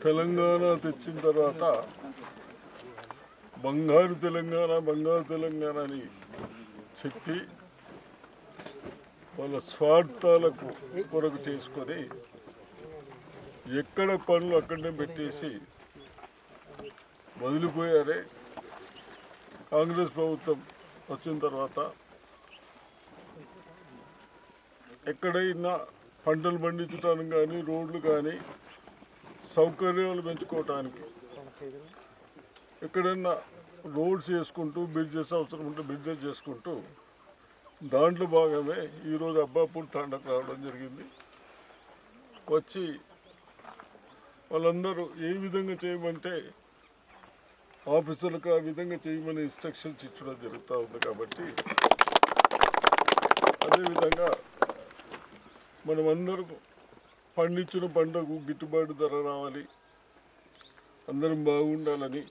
తెలంగాణ తెచ్చిన తర్వాత బంగారు తెలంగాణ బంగారు తెలంగాణ అని చెప్పి వాళ్ళ స్వార్థాలకు కొరకు చేసుకొని ఎక్కడ పనులు అక్కడనే పెట్టేసి వదిలిపోయారే. కాంగ్రెస్ ప్రభుత్వం వచ్చిన తర్వాత ఎక్కడైనా పంటలు పండించడానికి కానీ రోడ్లు కానీ సౌకర్యాలు పెంచుకోవటానికి. ఎక్కడైనా రోడ్స్ చేసుకుంటూ బ్రిడ్జెస్ అవసరం ఉంటే బ్రిడ్జెస్ చేసుకుంటూ దాంట్లో భాగమే ఈరోజు అబ్బాపూర్ తాండకు రావడం జరిగింది. వచ్చి వాళ్ళందరూ ఏ విధంగా చేయమంటే ఆఫీసర్లకు ఆ విధంగా చేయమని ఇన్స్ట్రక్షన్స్ ఇచ్చడం జరుగుతూ ఉంది కాబట్టి అదేవిధంగా మనమందరం పండించిన పంటకు గిట్టుబాటు ధర రావాలి. అందరం బాగుండాలని.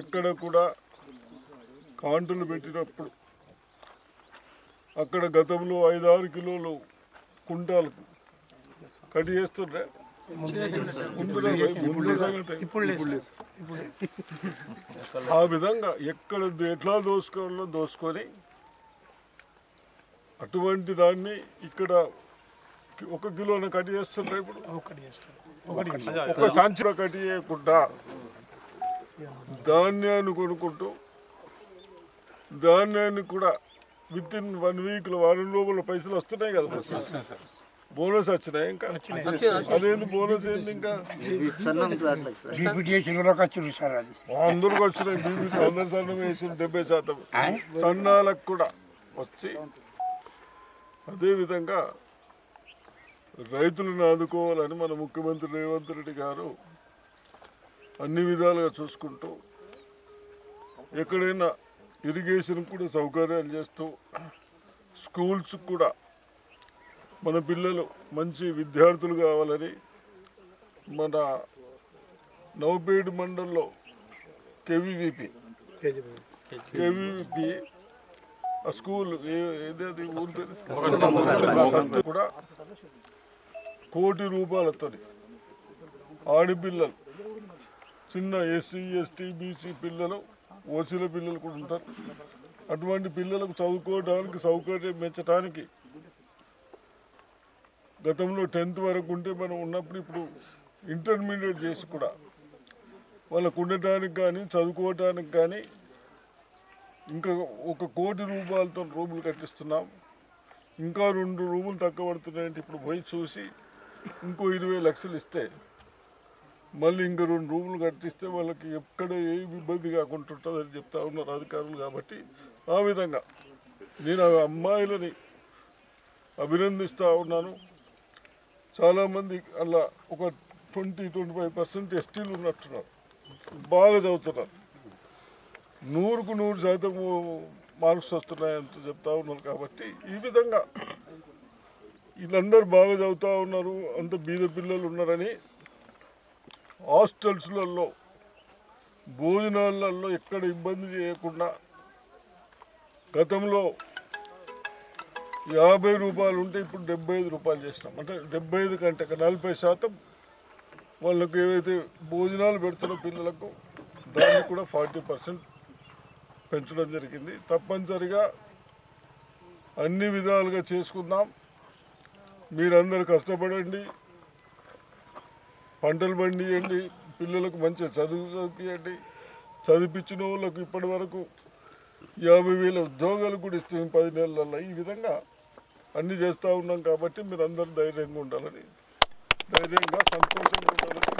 ఎక్కడ కూడా కాంటలు పెట్టినప్పుడు అక్కడ గతంలో ఐదారు కిలోలు కుంటాలకు కట్ సంగతి. ఆ విధంగా ఎక్కడ ఎట్లా దోసుకోవాలో దోసుకొని అటువంటి దాన్ని ఇక్కడ ఒక కిలోన కట్ చేస్తుండ్రా ఇప్పుడు? ఒక సంచిలో కట్ చేయకుండా ధాన్యాన్ని కొనుక్కుంటూ ధాన్యాన్ని కూడా విత్ ఇన్ వన్ వీక్ వారం రోజుల పైసలు వస్తున్నాయి కదా? బోనస్ వచ్చినాయి ఇంకా? అదేంది బోనస్ ఏంది ఇంకా? బీపీటీ అందరికి వచ్చినాయి. బీబీ అందరు సన్నం వేసిన డెబ్బై శాతం. సన్నాలకు కూడా వచ్చి అదేవిధంగా రైతులను ఆదుకోవాలని మన ముఖ్యమంత్రి రేవంత్ రెడ్డి గారు అన్ని విధాలుగా చూసుకుంటూ ఎక్కడైనా ఇరిగేషన్ కూడా సౌకర్యాలు చేస్తూ స్కూల్స్ కూడా మన పిల్లలు మంచి విద్యార్థులు కావాలని మన నవపేడు మండలంలో కేవీవీపీ కేవీవీపీ స్కూల్ ఏ- ఏది అది ఊరి పేరు? కూడా కోటి రూపాయలతో ఆడపిల్లలు చిన్న ఎస్సీ ఎస్టీ బీసీ పిల్లలు ఓసీల పిల్లలు కూడా ఉంటారు. అటువంటి పిల్లలకు చదువుకోవడానికి సౌకర్యం పెంచడానికి గతంలో టెన్త్ వరకు ఉంటే మనం ఉన్నప్పుడు ఇప్పుడు ఇంటర్మీడియట్ చేసి కూడా వాళ్ళకు ఉండటానికి కానీ చదువుకోవడానికి కానీ ఇంకా ఒక కోటి రూపాయలతో రూములు కట్టిస్తున్నాం. ఇంకా రెండు రూములు తక్కువ పడుతున్నాయంటే ఇప్పుడు పోయి చూసి ఇంకో ఇరవై లక్షలు ఇస్తే మళ్ళీ ఇంకా రెండు రూములు కట్టిస్తే వాళ్ళకి ఎక్కడ ఏ ఇబ్బంది కాకుండా ఉంటుందని చెప్తా ఉన్నారు అధికారులు కాబట్టి ఆ విధంగా నేను ఆ అమ్మాయిలని అభినందిస్తూ ఉన్నాను. చాలామంది అలా ఒక ట్వంటీ ట్వంటీ ఫైవ్ పర్సెంట్ ఎస్టీలు ఉన్నట్టున్నారు. బాగా చదువుతున్నారు. నూరుకు నూరు శాతం మార్క్స్ వస్తున్నాయంటూ చెప్తా ఉన్నారు కాబట్టి ఈ విధంగా వీళ్ళందరూ బాగా చదువుతూ ఉన్నారు అంత బీద పిల్లలు ఉన్నారని హాస్టల్స్లలో భోజనాలలో ఎక్కడ ఇబ్బంది చేయకుండా గతంలో యాభై రూపాయలు ఉంటే ఇప్పుడు డెబ్బై ఐదు రూపాయలు చేసినాం. అంటే డెబ్బై ఐదు కంటే నలభై శాతం వాళ్ళకు ఏవైతే భోజనాలు పెడుతున్న పిల్లలకు దాన్ని కూడా ఫార్టీ పర్సెంట్ పెంచడం జరిగింది. తప్పనిసరిగా అన్ని విధాలుగా చేసుకుందాం. మీరందరూ కష్టపడండి. పంటలు పండియండి. పిల్లలకు మంచిగా చదువు చదివించండి చదివించిన వాళ్ళకు ఇప్పటి వరకు యాభై వేల ఉద్యోగాలు కూడా ఇస్తుంది పది నెలలలో. ఈ విధంగా అన్ని చేస్తూ ఉన్నాం కాబట్టి మీరు అందరూ ధైర్యంగా ఉండాలని ధైర్యంగా సంతోషంగా ఉండాలని